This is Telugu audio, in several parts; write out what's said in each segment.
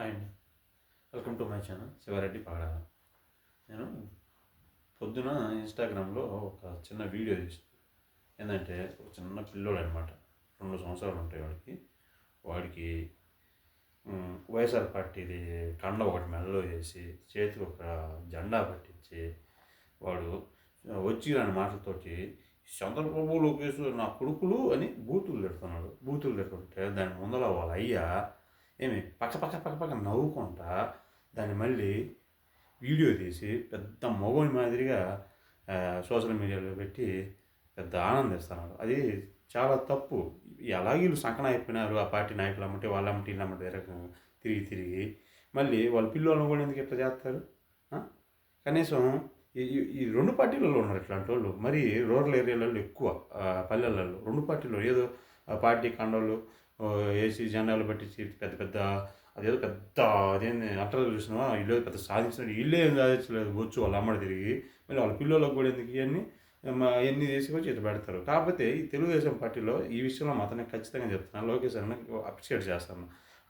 హాయ్ అండి. Welcome to my channel Siva Reddy Padala. నేను పొద్దున ఇన్స్టాగ్రామ్లో ఒక చిన్న వీడియో చూసాను ఏంటంటే ఒక చిన్న పిల్లోడు అనమాట రెండు సంవత్సరాలు ఉంటాయి వాడికి. వాడికి వైఎస్ఆర్ పార్టీది కండ ఒకటి మెడలో వేసి చేతికి ఒక జెండా పట్టించి వాడు వచ్చి రాని మాటలతోటి చంద్రబాబు లోకేష్ నా కొడుకులు అని బూతులు పెడుతున్నాడు బూతులు పెడుతుంటే దాని ముందర వాళ్ళ అయ్యా ఏమి పక్క పక్క పక్క పక్క నవ్వుకుంటా దాన్ని మళ్ళీ వీడియో తీసి పెద్ద మగోని మాదిరిగా సోషల్ మీడియాలో పెట్టి పెద్ద ఆనందిస్తున్నారు అది చాలా తప్పు. ఎలా వీళ్ళు సంకన అయిపోయినారు. ఆ పార్టీ నాయకులు అమ్మంటే వాళ్ళ అమ్మటి వీళ్ళ అమ్మటి తిరిగి తిరిగి మళ్ళీ వాళ్ళ పిల్లలను కూడా ఎందుకు ఇట్లా చేస్తారు? కనీసం ఈ ఈ- రెండు పార్టీలలో ఉన్నారు ఇట్లాంటి వాళ్ళు. మరి రూరల్ ఏరియాలలో ఎక్కువ పల్లెలలో. రెండు పార్టీలు ఏదో ఆ పార్టీ కండోళ్ళు ఏసీ వేసి జెండాలు పట్టించి పెద్ద పెద్ద అదేదో పెద్ద అదేంది అట్టలు చూసినా ఇల్లు పెద్ద సాధించినట్టు వీళ్ళే ఏం సాధించలేదు. వచ్చు వాళ్ళ అమ్మడి తిరిగి మళ్ళీ వాళ్ళ పిల్లలకు కూడా ఎందుకు ఇవన్నీ? ఎన్ని తీసుకొచ్చి ఇట్లా పెడతారు? కాకపోతే ఈ తెలుగుదేశం పార్టీలో ఈ విషయంలో మాత్రమే ఖచ్చితంగా చెప్తున్నాను లోకేష్ అన్న అప్రిషియేట్ చేస్తాను.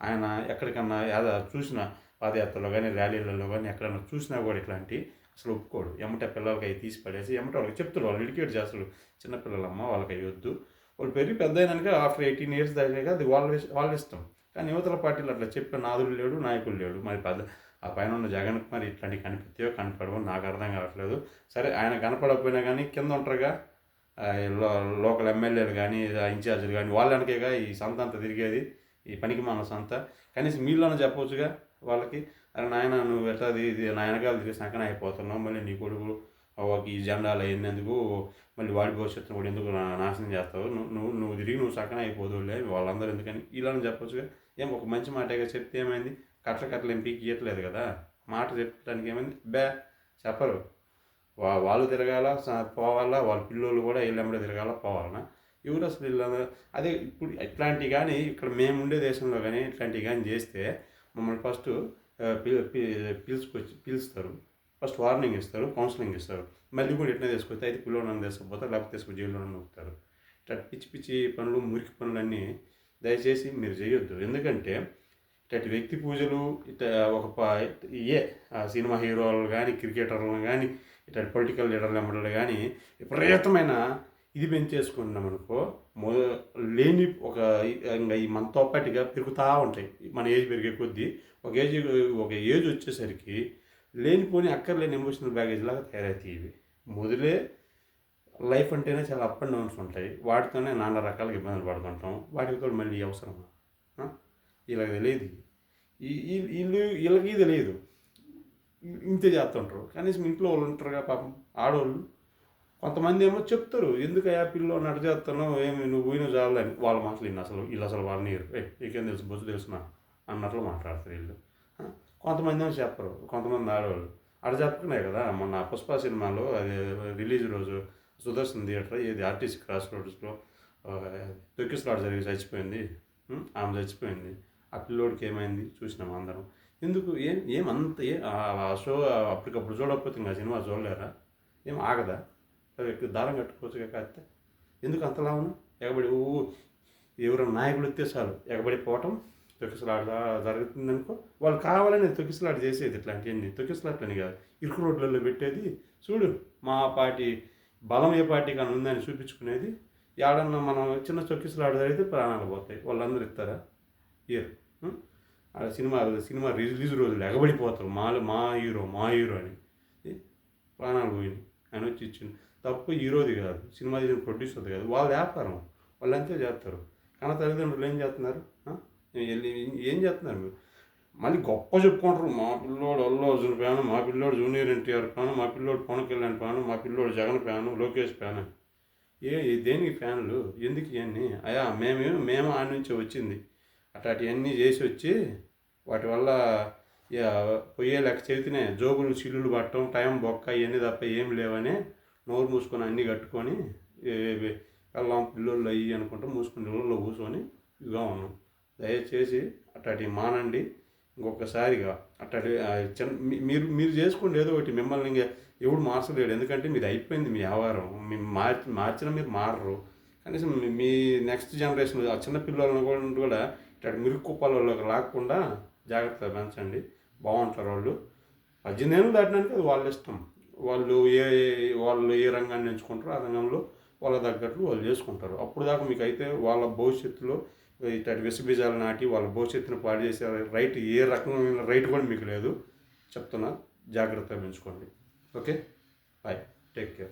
ఆయన ఎక్కడికన్నా ఏదో చూసిన పాదయాత్రలో కానీ ర్యాలీలలో కానీ ఎక్కడన్నా చూసినా కూడా ఇట్లాంటి అసలు ఒప్పుకోడు. ఎమ్మటే పిల్లలకి అవి తీసి పడేసి ఎమ్మటే వాళ్ళకి చెప్తాడు. వాళ్ళు ఇడికేట్ చేస్తాడు చిన్నపిల్లలమ్మ వాళ్ళకి అవి వద్దు. వాళ్ళు పెరిగి పెద్ద అయినాక ఆఫ్టర్ ఎయిటీన్ ఇయర్స్ దాకా అది వాళ్ళ వాళ్ళ ఇష్టం కానీ యువతల పార్టీలు అట్లా చెప్పే నాదులు లేడు నాయకులు లేడు. మరి పెద్ద ఆ పైన ఉన్న జగన్ మరి ఇట్లాంటి కనిపిస్తాయో కనపడవో నాకు అర్థం కావట్లేదు. సరే ఆయన కనపడకపోయినా కానీ కింద ఉంటారుగా. లోకల్ ఎమ్మెల్యేలు కానీ ఇన్ఛార్జీలు కానీ వాళ్ళనికేగా ఈ సంత అంతా తిరిగేది ఈ పనికి మన సంత. కనీసం మీళ్ళని చెప్పవచ్చుగా వాళ్ళకి. అరే నాయన నువ్వు ఎట్లా ఇది ఇది తిరిగి సంకన అయిపోతున్నావు. మళ్ళీ నీ కొడుకు ఈ జెండాలు అయినందుకు మళ్ళీ వాడి భవిష్యత్తును కూడా ఎందుకు నాశనం చేస్తావు? నువ్వు నువ్వు నువ్వు తిరిగి నువ్వు సకన అయిపోదులే వాళ్ళందరూ ఎందుకని ఇలానే చెప్పొచ్చుగా. ఏం ఒక మంచి మాటగా చెప్తే ఏమైంది? కట్ల కట్టలు ఏం పీకి ఇవ్వట్లేదు కదా? మాట చెప్పడానికి ఏమైంది? బే చెప్పరు. వా వాళ్ళు తిరగాల పోవాలా వాళ్ళ పిల్లోళ్ళు కూడా వీళ్ళెంబడే తిరగాల పోవాలనా? ఎవరు అసలు వీళ్ళందరూ? అదే ఇప్పుడు ఇట్లాంటివి కానీ ఇక్కడ మేము ఉండే దేశంలో కానీ ఇట్లాంటివి కానీ చేస్తే మమ్మల్ని ఫస్ట్ పిలుచుకొచ్చి పిలుస్తారు. ఫస్ట్ వార్నింగ్ ఇస్తారు కౌన్సిలింగ్ ఇస్తారు. మళ్ళీ కూడా ఎట్లా తీసుకొస్తే అయితే పిల్లలను తీసుకుపోతారు లేకపోతే తీసుకు జైల్లో నొక్కుతారు. ఇట్లా పిచ్చి పిచ్చి పనులు మురికి పనులన్నీ దయచేసి మీరు చేయొద్దు. ఎందుకంటే ఇట్లాంటి వ్యక్తి పూజలు ఇట్లా ఒక ప- ఏ ఆ సినిమా హీరోలు కానీ క్రికెటర్లు కానీ ఇట్లాంటి పొలిటికల్ లీడర్లు ఎమ్మడలు కానీ విపరీతమైన ఇది పెంచేసుకున్నాం అనుకో మొద లేని ఒక ఇంకా ఈ మనతో పాటుగా పెరుగుతూ ఉంటాయి. మన ఏజ్ పెరిగే కొద్దీ ఒక ఏజ్ ఒక ఏజ్ వచ్చేసరికి లేనిపోని అక్కర్లేని ఎమోషనల్ బ్యాగేజ్ లాగా తయారవుతాయి ఇవి. మొదలే లైఫ్ అంటేనే చాలా అప్ అండ్ డౌన్స్ ఉంటాయి. వాటితోనే నానా రకాలుగా ఇబ్బందులు పడుతుంటాం. కూడా మళ్ళీ అవసరమా? ఇలా తెలియదు. ఈ- వీళ్ళు వీళ్ళకి తెలియదు. ఇంతే చేస్తుంటారు. కనీసం ఇంట్లో వాళ్ళు ఉంటారుగా పాపం. ఆడవాళ్ళు కొంతమంది ఏమో చెప్తారు. ఎందుకు ఆ పిల్లో నడ చేస్తున్నావు? ఏమి నువ్వు పోయిన చాలని వాళ్ళ మాటలు ఇన్ని అసలు. వీళ్ళు అసలు వాళ్ళని ఏ నీకేం తెలుసు? బొచ్చు తెలుసునా? అన్నట్లు మాట్లాడతారు వీళ్ళు. కొంతమంది ఏమో చెప్పరు కొంతమంది ఆడవాళ్ళు ఆడ చెప్పకునే కదా మొన్న పుష్ప సినిమాలో అది రిలీజ్ రోజు సుదర్శన్ థియేటర్ ఏది ఆర్టీసీ క్రాస్ రోడ్స్లో తొక్కిసలాట జరిగి చచ్చిపోయింది ఆమె చచ్చిపోయింది. ఆ పిల్లోడికి ఏమైంది? చూసినాం అందరం. ఎందుకు? ఏం ఏం అంత ఏ ఆ- షో అప్పటికప్పుడు చూడకపోతే ఇంకా సినిమా చూడలేరా ఏం ఆగదా? దారం కట్టుకోవచ్చు కాకపోతే. ఎందుకు అంతలా ఉన్నా ఎగబడి ఊ ఎవరైనా నాయకులు ఎత్తేసారు చాలు. ఎగబడిపోవటం తొక్కిసలాట జరుగుతుందనుకో వాళ్ళు కావాలని తొక్కిసలాట చేసేది ఇట్లాంటివన్నీ. తొక్కిసలాట్లని కాదు. ఇరుకు రోడ్లలో పెట్టేది చూడు మా పార్టీ బలం ఏ పార్టీ కానీ ఉందని చూపించుకునేది ఏడన్నా మనం చిన్న తొక్కిసలాట జరిగితే ప్రాణాలు పోతాయి. వాళ్ళందరూ ఇస్తారా? ఇయర్ ఆ సినిమా సినిమా రిలీజ్ రోజులు ఎగబడిపోతారు. మా మా హీరో మా హీరో అని. ప్రాణాలు పోయినాయి. ఆయన వచ్చి ఇచ్చింది తప్పు హీరోది కాదు. సినిమా తీసిన ప్రొడ్యూసర్ది కాదు. వాళ్ళ వ్యాపారం. వాళ్ళు అంతే చేస్తారు. కానీ తల్లిదండ్రులు ఏం చేస్తున్నారు? వెళ్ళి ఏం చేస్తున్నారు మీరు మళ్ళీ గొప్ప చెప్పుకుంటారు మా పిల్లోడు అల్లు అర్జున్ ఫ్యాను మా పిల్లోడు జూనియర్ ఎన్టీఆర్ ఫ్యాను మా పిల్లోడు పవన్ కళ్యాణ్ ఫ్యాను మా పిల్లోడు జగన్ ఫ్యాను లోకేష్ ఫ్యాన్ ఏ దేనికి ఫ్యాన్లు ఎందుకు ఇవన్నీ అయా మేము మేము ఆ నుంచి వచ్చింది అట్లాంటివన్నీ చేసి వచ్చి వాటి వల్ల ఇక పోయే లెక్క చెబితేనే జోబులు చిల్లులు పట్టడం టైం బొక్క ఇవన్నీ తప్ప ఏం లేవని నోరు మూసుకొని అన్నీ కట్టుకొని వెళ్ళాం పిల్లోళ్ళు అయ్యి అనుకుంటూ మూసుకుని ఇళ్ళల్లో కూర్చొని ఇదిగా ఉన్నాం దయచేసి అట్టటి మానండి. ఇంకొకసారిగా అట్టటి చిన్న మీరు మీరు చేసుకోండి ఏదో ఒకటి మిమ్మల్ని ఇంకా ఎవడు మార్చలేడు. ఎందుకంటే మీది అయిపోయింది మీ వ్యవహారం. మీ మార్చి మార్చిన మీరు మారరు. కనీసం మీ- నెక్స్ట్ జనరేషన్ ఆ చిన్న పిల్లలను కూడా కూడా ఇట్లా మిరుక్కు కుప్పలలోకి లాక్కుండా జాగ్రత్తగా పెంచండి. బాగుంటారు వాళ్ళు. పద్దెనిమిది దాటడానికి అది వాళ్ళ ఇష్టం. వాళ్ళు ఏ వాళ్ళు ఏ రంగాన్ని ఎంచుకుంటారో ఆ రంగంలో వాళ్ళ తగ్గట్లు వాళ్ళు చేసుకుంటారు. అప్పుడు దాకా మీకు అయితే వాళ్ళ భవిష్యత్తులో ఇట్లాంటి విషబీజాలు నాటి వాళ్ళ భవిష్యత్తును పాడు చేసే రైట్ ఏ రకమైన రైట్ కూడా మీకు లేదు. చెప్తున్నా జాగ్రత్తగా పెంచుకోండి. ఓకే? Bye take care